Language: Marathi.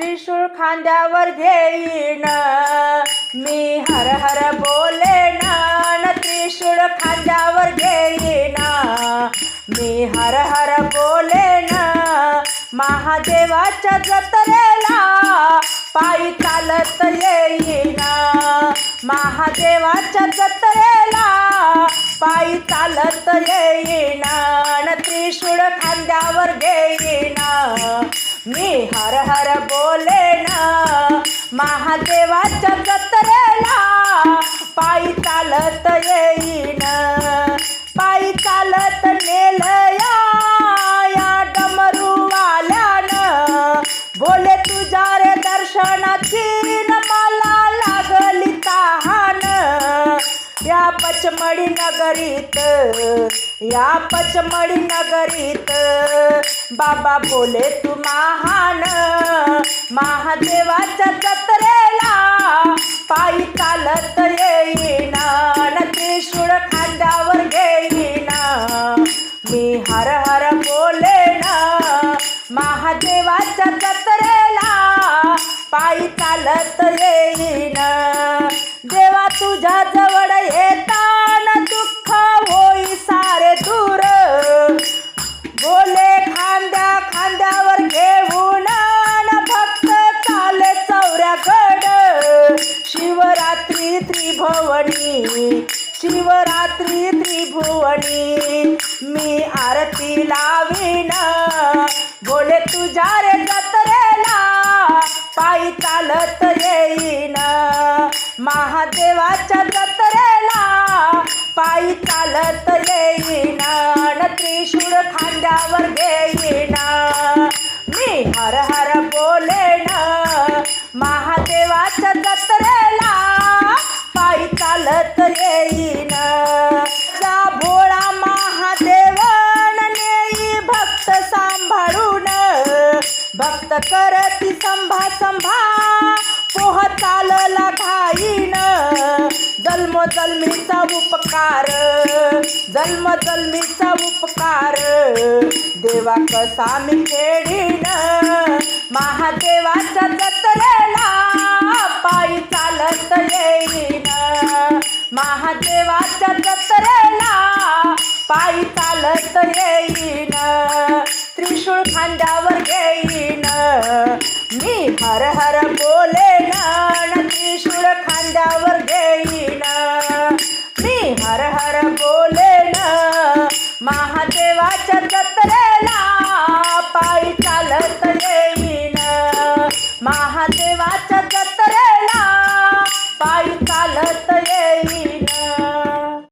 त्रिशूळ खांद्यावर घेईन. मी हर हर बोले न त्रिशूळ खांद्यावर घेईन. मी हर हर बोले ना महादेवाच्या जत्रेला पायी चालत येईन. महादेवाच्या जत्रेला पायी चालत येईन. त्रिशूळ खांद्यावर घेईना. मी हर हर बोले ना महादेवाच्या जत्रेला पायी चालत येईन. पायी चालत नेलया या डमरूवाल्यानं बोले तुझ्या रे दर्शनाची मला लागली तहान. या पचमडी नगरीत या पचमडी नगरीत बाबा बोले तू महान महादेवाच्या जत्रेला पायी चालत येईन त्रिशूळ खांद्यावर घेईन. मी हर हर बोले ना महादेवाच्या जत्रे शिवरात्री त्रिभुवनी शिवरात्री त्रिभुवनी मी आरती लावीन. बोले तुझ्या रे जत्रेला पायी चालत येईन. महादेवाच्या भक्त करती संभा संभा. पोह चालला घाईन. जन्म जन्मीचा उपकार. जन्म जन्मीचा उपकार. देवा कसा मी खेळीन महादेवाच्या जत्रेला पायी चालत येईन. महादेवाच्या जत्रेला पायी चालत येईन. त्रिशूळ खांद्या मी हर हर बोले न त्रिशूळ खांद्यावर घेईन मी हर हर बोलेन महादेवाच्या जत्रेला पायी चालत येईन. महादेवाच्या